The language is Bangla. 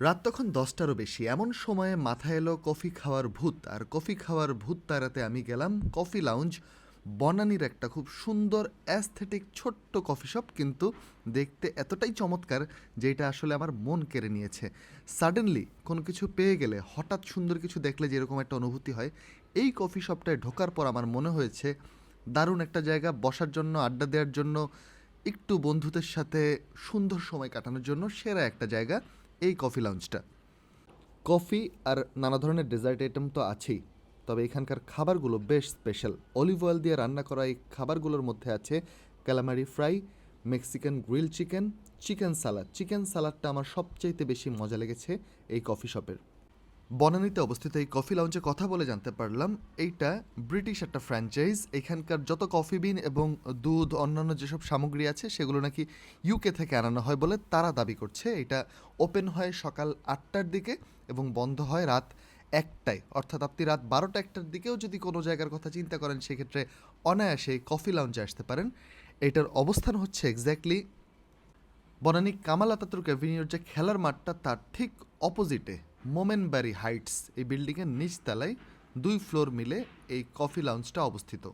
রাত তখন দশটারও বেশি। এমন সময়ে মাথায় এলো কফি খাওয়ার ভূত, আর কফি খাওয়ার ভূত তাড়াতে আমি গেলাম কফি লাউঞ্জ বনানীর একটা খুব সুন্দর অ্যাস্থেটিক ছোট্ট কফি শপ কিন্তু দেখতে এতটাই চমৎকার যে এটা আসলে আমার মন কেড়ে নিয়েছে। সাডেনলি কোনো কিছু পেয়ে গেলে, হঠাৎ সুন্দর কিছু দেখলে যেরকম একটা অনুভূতি হয়, এই কফি শপটায় ঢোকার পর আমার মনে হয়েছে, দারুণ একটা জায়গা বসার জন্য, আড্ডা দেওয়ার জন্য, একটু বন্ধুদের সাথে সুন্দর সময় কাটানোর জন্য সেরা একটা জায়গা। এই কফি লাউঞ্জটা কফি আর নানা ধরনের ডেজার্ট আইটেম তো আছেই, তবে এখানকার খাবারগুলো বেশ স্পেশাল অলিভ অয়েল দিয়ে রান্না করা এই খাবারগুলোর মধ্যে আছে calamari fry Mexican grill chicken chicken salad chicken সালাদটা আমার সবচাইতে বেশি মজা লেগেছে এই কফি শপের বনানীতে অবস্থিত এই কফি লাউঞ্জে কথা বলে জানতে পারলাম, এইটা ব্রিটিশ একটা ফ্র্যাঞ্চাইজ এখানকার যত কফি বিন এবং দুধ, অন্যান্য যেসব সামগ্রী আছে, সেগুলো নাকি ইউকে থেকে আনানো হয় বলে তারা দাবি করছে। এটা ওপেন হয় সকাল আটটার দিকে এবং বন্ধ হয় রাত একটায়। অর্থাৎ আপনি রাত বারোটা একটার দিকেও যদি কোনো জায়গার কথা চিন্তা করেন, সেক্ষেত্রে অনায়াসে কফি লাউঞ্জে আসতে পারেন। এটার অবস্থান হচ্ছে এক্স্যাক্টলি বনানী কামাল আতাতুর্ক যে খেলার মাঠটা, তার ঠিক অপোজিটে মোমেনবাড়ি হাইটস এই বিল্ডিংয়ের নিচতলায় দুই ফ্লোর মিলে এই কফি লাউঞ্জটা অবস্থিত।